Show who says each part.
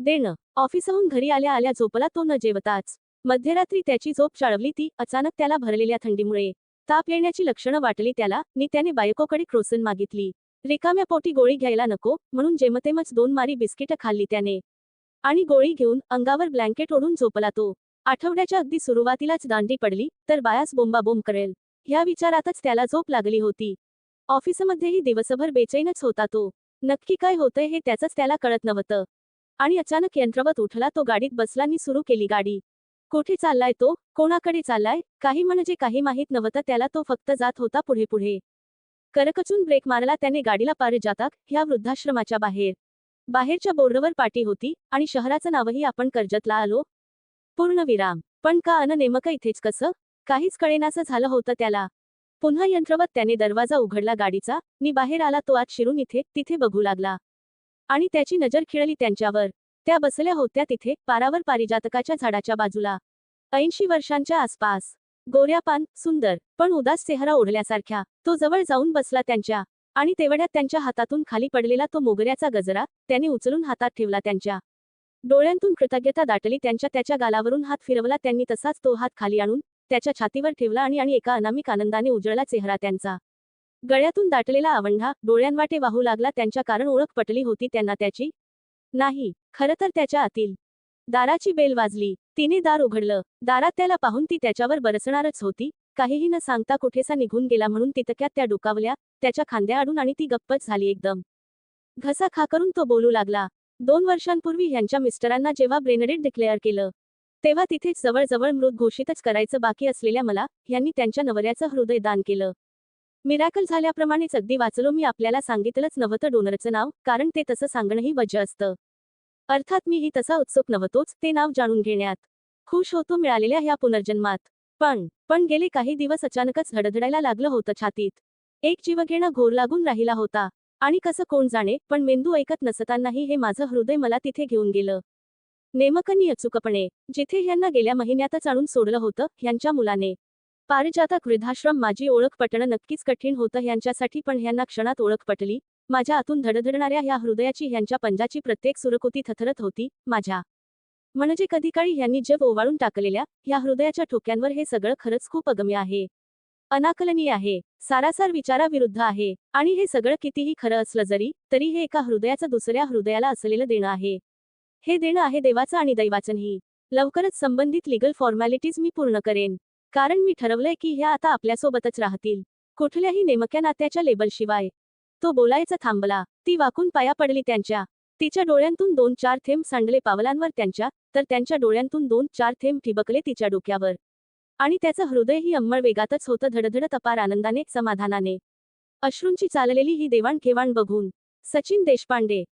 Speaker 1: देणं. ऑफिसहून घरी आल्या आल्या झोपला तो न जेवताच. मध्यरात्री त्याची झोप चाळवली ती अचानक त्याला भरलेल्या थंडीमुळे. ताप येण्याची लक्षणं वाटली त्याला नि त्याने बायकोकडे क्रोसन मागितली. रिकाम्या पोटी गोळी घ्यायला नको म्हणून जेमतेमच दोन मारी बिस्किटं खाल्ली त्याने. आणि गोळी घेऊन अंगावर ब्लँकेट ओढून झोपला तो. आठवड्याच्या अगदी सुरुवातीलाच दांडी पडली तर बायास बोंबाबोंब करेल. ह्या विचारातच त्याला झोप लागली होती. ऑफिसमध्येही दिवसभर बेचैनच होता तो. नक्की काय होतंय हे त्याचंच त्याला कळत नव्हतं. आणि अचानक यंत्रवत उठला तो गाडीत बसलांनी सुरू केली गाडी. कोठे चाललाय तो? कोणाकडे चाललाय? काही म्हणजे काही माहीत नव्हतं त्याला तो फक्त जात होता पुढे पुढे. करकचून ब्रेक मारला त्याने गाडीला पार जाताक ह्या वृद्धाश्रमाच्या बाहेर. बाहेरच्या बोर्डवर पाटी होती आणि शहराचं नावही आपण कर्जतला आलो. पूर्ण विराम. पण का अन नेमकं इथेच कसं? काहीच कळेनासं झालं होतं त्याला. पुन्हा यंत्रवत त्याने दरवाजा उघडला गाडीचा. नि बाहेर आला तो आत शिरून इथे तिथे बघू लागला. आणि त्याची नजर खिळली त्यांच्यावर. त्या बसल्या होत्या तिथे पारावर पारिजातकाच्या झाडाच्या बाजूला. ऐंशी वर्षांच्या आसपास. गोऱ्यापान सुंदर पण उदास चेहरा ओढल्यासारख्या. तो जवळ जाऊन बसला त्यांच्या. आणि तेवढ्यात त्यांच्या हातातून खाली पडलेला तो मोगऱ्याचा गजरा त्याने उचलून हातात ठेवला त्यांच्या. डोळ्यांतून कृतज्ञता दाटली त्यांच्या त्याच्या गालावरून हात फिरवला त्यांनी तसाच तो हात खाली आणून त्याच्या छातीवर ठेवला आणि आणि एका अनामिक आनंदाने उजळला चेहरा त्यांचा. गळ्यातून दाटलेला आवंढा डोळ्यांवाटे वाहू लागला त्यांच्या कारण ओळख पटली होती त्यांना त्याची. नाही खरं तर त्याच्या आतील. दाराची बेल वाजली तिने दार उघडलं. दारात त्याला पाहून ती त्याच्यावर बरसणारच होती. काहीही न सांगता कुठेसा निघून गेला म्हणून तितक्यात त्या डोकावल्या त्याच्या खांद्या आडून आणि ती गप्पच झाली एकदम. घसा खा करून तो बोलू लागला. दोन वर्षांपूर्वी ह्यांच्या मिस्टरांना जेव्हा ब्रेनडेड डिक्लेअर केलं तेव्हा तिथेच जवळजवळ मृत घोषितच करायचं बाकी असलेल्या मला ह्यांनी त्यांच्या नवऱ्याचं हृदय दान केलं. मिरॅकल झाल्याप्रमाणेच अगदी वाचलो मी आपल्याला सांगितलंच नव्हतं डोनरचं नाव कारण ते तसं सांगणंही वज असतं. अर्थात मीही तसा उत्सुक नव्हतोच ते नाव जाणून घेण्यात खुश होतो मिळालेल्या ह्या पुनर्जन्मात. पण पण गेले काही दिवस अचानकच धडधडायला लागलं होतं छातीत. एक जीवघेणा घोर लागून राहिला होता. आणि कसं कोण जाणे पण मेंदू ऐकत नसतानाही हे माझं हृदय मला तिथे घेऊन गेलं. नेमकनी अचूकपणे जिथे ह्यांना गेल्या महिन्यातच आणून सोडलं होतं ह्यांच्या मुलाने. पारिजातक वृद्धाश्रम माझी ओळख पटणं नक्कीच कठीण होतं ह्यांच्यासाठी पण ह्यांना क्षणात ओळख पटली. माझ्या आतून धडधडणाऱ्या ह्या हृदयाची ह्यांच्या पंजाची प्रत्येक सुरकुती थथरत होती माझ्या. म्हणजे कधी काळी ह्यांनी जग ओवाळून टाकलेल्या ह्या हृदयाच्या ठोक्यांवर हे सगळं खरंच खूप अगम्य आहे. अनाकलनीय आहे सारासार विचाराविरुद्ध आहे आणि हे सगळं कितीही खरं असलं जरी तरी हे एका हृदयाचं दुसऱ्या हृदयाला असलेलं देणं आहे. हे देणं आहे देवाचं आणि दैवाचंही लवकरच संबंधित लिगल फॉर्मॅलिटीज मी पूर्ण करेन. कारण मी ठरवलंय की ह्या आता आपल्यासोबतच राहतील. कुठल्याही नेमक्या नात्याच्या लेबलशिवाय. तो बोलायचा थांबला. ती वाकून पाया पडली त्यांच्या. तिच्या डोळ्यांतून दोन चार थेंब सांडले पावलांवर त्यांच्या तर त्यांच्या डोळ्यांतून दोन चार थेंब ठिबकले तिच्या डोक्यावर. आणि त्याचं हृदयही अंमळ वेगातच होतं धडधड तपार आनंदाने समाधानाने. अश्रूंची चाललेली ही देवाणघेवाण बघून. सचिन देशपांडे